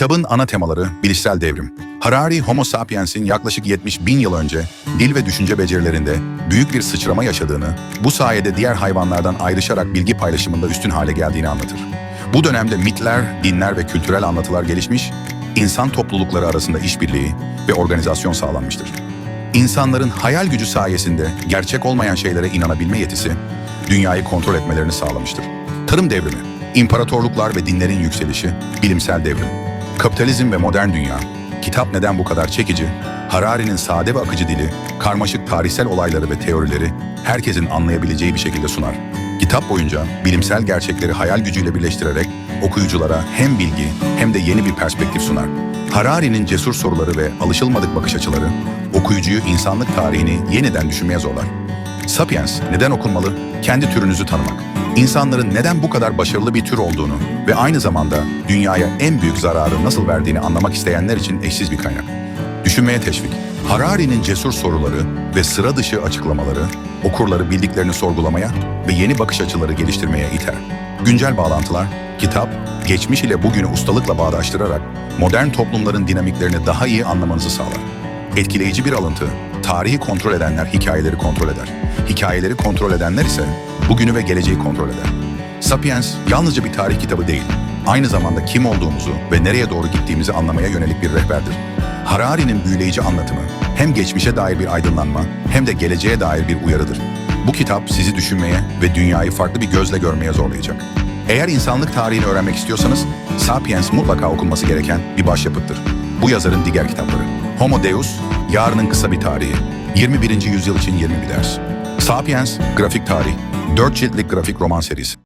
Kitabın ana temaları bilişsel devrim. Harari, Homo sapiens'in yaklaşık 70 bin yıl önce dil ve düşünce becerilerinde büyük bir sıçrama yaşadığını, bu sayede diğer hayvanlardan ayrışarak bilgi paylaşımında üstün hale geldiğini anlatır. Bu dönemde mitler, dinler ve kültürel anlatılar gelişmiş, insan toplulukları arasında işbirliği ve organizasyon sağlanmıştır. İnsanların hayal gücü sayesinde gerçek olmayan şeylere inanabilme yetisi, dünyayı kontrol etmelerini sağlamıştır. Tarım devrimi, imparatorluklar ve dinlerin yükselişi, bilimsel devrim, kapitalizm ve modern dünya, kitap neden bu kadar çekici, Harari'nin sade ve akıcı dili, karmaşık tarihsel olayları ve teorileri herkesin anlayabileceği bir şekilde sunar. Kitap boyunca bilimsel gerçekleri hayal gücüyle birleştirerek okuyuculara hem bilgi hem de yeni bir perspektif sunar. Harari'nin cesur soruları ve alışılmadık bakış açıları okuyucuyu insanlık tarihini yeniden düşünmeye zorlar. Sapiens neden okunmalı? Kendi türünüzü tanımak. İnsanların neden bu kadar başarılı bir tür olduğunu ve aynı zamanda dünyaya en büyük zararı nasıl verdiğini anlamak isteyenler için eşsiz bir kaynak. Düşünmeye teşvik. Harari'nin cesur soruları ve sıra dışı açıklamaları okurları bildiklerini sorgulamaya ve yeni bakış açıları geliştirmeye iter. Güncel bağlantılar, kitap, geçmiş ile bugünü ustalıkla bağdaştırarak modern toplumların dinamiklerini daha iyi anlamanızı sağlar. Etkileyici bir alıntı, tarihi kontrol edenler hikayeleri kontrol eder. Hikayeleri kontrol edenler ise bugünü ve geleceği kontrol eder. Sapiens yalnızca bir tarih kitabı değil, aynı zamanda kim olduğumuzu ve nereye doğru gittiğimizi anlamaya yönelik bir rehberdir. Harari'nin büyüleyici anlatımı hem geçmişe dair bir aydınlanma hem de geleceğe dair bir uyarıdır. Bu kitap sizi düşünmeye ve dünyayı farklı bir gözle görmeye zorlayacak. Eğer insanlık tarihini öğrenmek istiyorsanız Sapiens mutlaka okunması gereken bir başyapıttır. Bu yazarın diğer kitapları. Homo Deus, Yarının Kısa Bir Tarihi, 21. Yüzyıl için 20 bir ders. Sapiens, Grafik Tarih, 4 ciltlik grafik roman serisi.